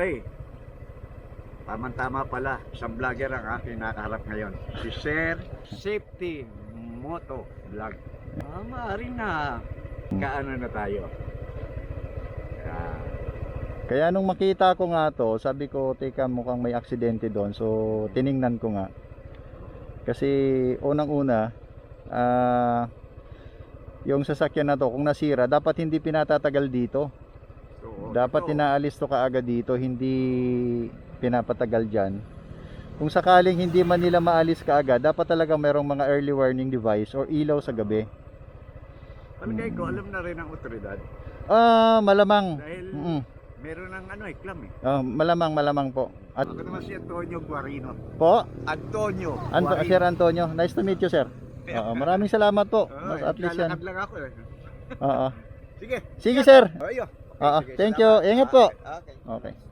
Okay. Tama-tama pala, isang vlogger ang aking nakaharap ngayon. Si Sir Safety Moto Vlog. Ah, maaari na kaano na tayo. Ah, Kaya nung makita ko nga to, sabi ko, teka mukhang may aksidente doon. So, tiningnan ko nga. Kasi unang-una, ah, yung sasakyan na to, kung nasira, dapat hindi pinatatagal dito. Dapat ito, inaalis to kaagad dito, hindi pinapatagal dyan. Kung sakaling hindi man nila maalis kaagad, dapat talaga merong mga early warning device or ilaw sa gabi. Palagay ko, alam na rin ang otoridad. Ah, malamang. Dahil Mm-mm. meron ng ano, iklam eh. Ah, malamang, malamang po. At Ako naman si Antonio Guarino. po, Antonio Anto, Guarino. Sir Antonio, nice to meet you, sir. Oo, maraming salamat po. Mas at least yan. lang ako eh. Oo. Sige. Sige, sir. Ayo. Oo, thank you. Ingat po. Okay. Okay.